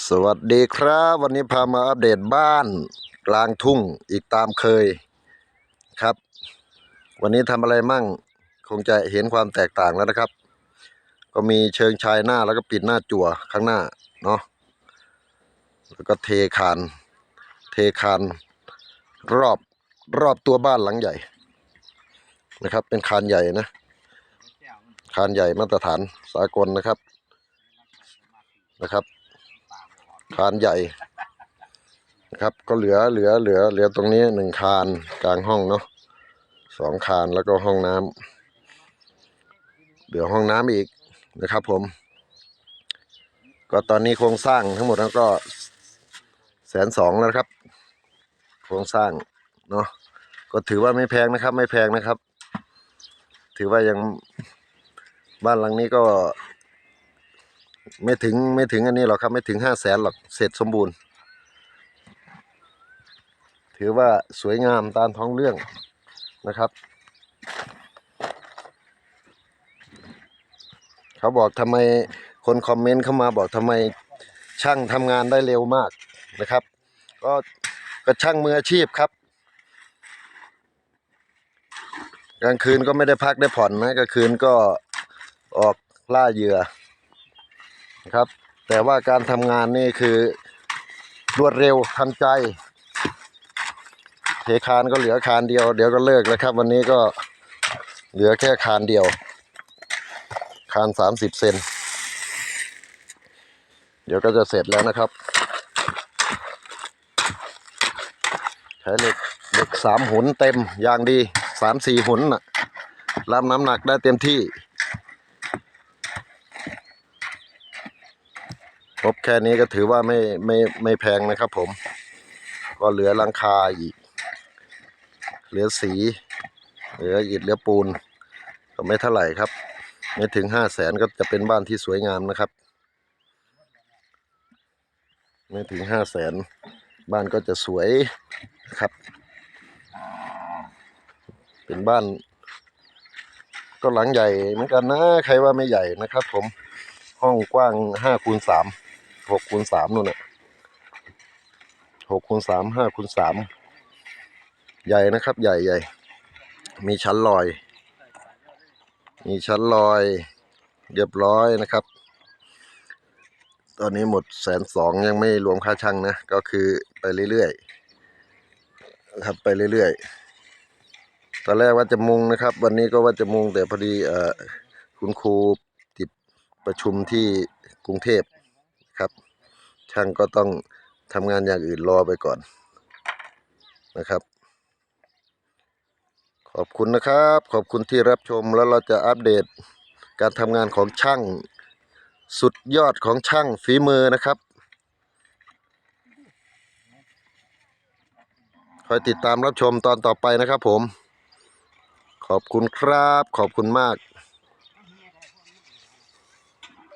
สวัสดีครับ วันนี้พามาอัปเดตบ้านกลางทุ่งอีกตามเคยครับ วันนี้ทำอะไรมั่ง คงจะเห็นความแตกต่างแล้วนะครับ ก็มีเชิงชายหน้าแล้วก็ปิดหน้าจั่วข้างหน้าเนาะแล้วก็เทคาน เทคานรอบรอบตัวบ้านหลังใหญ่นะครับ เป็นคานใหญ่นะคานใหญ่มาตรฐานสากลนะครับนะครับ คานใหญ่นะครับก็เหลือเหลือเหลือเหลือตรงนี้หนึ่งคานกลางห้องเนาะสองคานแล้วก็ห้องน้ำเหลือห้องน้ำอีกนะครับผม ก็ตอนนี้โครงสร้างทั้งหมดแล้วก็แสนสองแล้วนะครับ โครงสร้างเนาะก็ถือว่าไม่แพงนะครับ ไม่แพงนะครับ ถือว่ายังบ้านหลังนี้ก็ ไม่ถึงไม่ถึงอันนี้หรอกครับ ไม่ถึงห้าแสนหรอกเสร็จสมบูรณ์ ถือว่าสวยงามตามท้องเรื่องนะครับ เขาบอกทำไมคนคอมเมนต์เข้ามาบอกทำไมช่างทำงานได้เร็วมากนะครับ ก็ก็ช่างมืออาชีพครับกลางคืนก็ไม่ได้พักได้ผ่อนนะกลางคืนก็ออกล่าเหยื่อ นะครับ แต่ว่าการทำงานนี่คือรวดเร็วทันใจ เทคานก็เหลือคานเดียว เดี๋ยวก็เลิกแล้วครับ วันนี้ก็เหลือแค่คานเดียว คานสามสิบเซนเดี๋ยวก็จะเสร็จแล้วนะครับ ใช้เหล็กเหล็กสามหุนเต็มอย่างดีสามสี่หุนนะรับน้ำหนักได้เต็มที่ ครบแค่นี้ก็ถือว่าไม่ไม่ไม่แพงนะครับผม ก็เหลือหลังคาอีก เหลือสี เหลืออิฐเหลือปูน ก็ไม่เท่าไหร่ครับ ไม่ถึงห้าแสนก็จะเป็นบ้านที่สวยงามนะครับ ไม่ถึงห้าแสนบ้านก็จะสวยครับ เป็นบ้าน ก็หลังใหญ่เหมือนกันนะ ใครว่าไม่ใหญ่นะครับผมห้องกว้างห้าคูณสาม หกคูณสามนู่นน่ะหกคูณสามห้าคูณสามใหญ่นะครับ ใหญ่ใหญ่มีชั้นลอย มีชั้นลอยเรียบร้อยนะครับ ตอนนี้หมดแสนสองยังไม่รวมค่าช่างนะ ก็คือไปเรื่อยๆครับไปเรื่อยๆตอนแรกว่าจะมุงนะครับ วันนี้ก็ว่าจะมุงแต่พอดีเอ่อคุณครูติดประชุมที่กรุงเทพ ครับ ช่างก็ต้องทำงานอย่างอื่นรอไปก่อนนะครับ ขอบคุณนะครับ ขอบคุณที่รับชมแล้วเราจะอัปเดตการทำงานของช่างสุดยอดของช่างฝีมือนะครับ คอยติดตามรับชมตอนต่อไปนะครับผม ขอบคุณครับ ขอบคุณมาก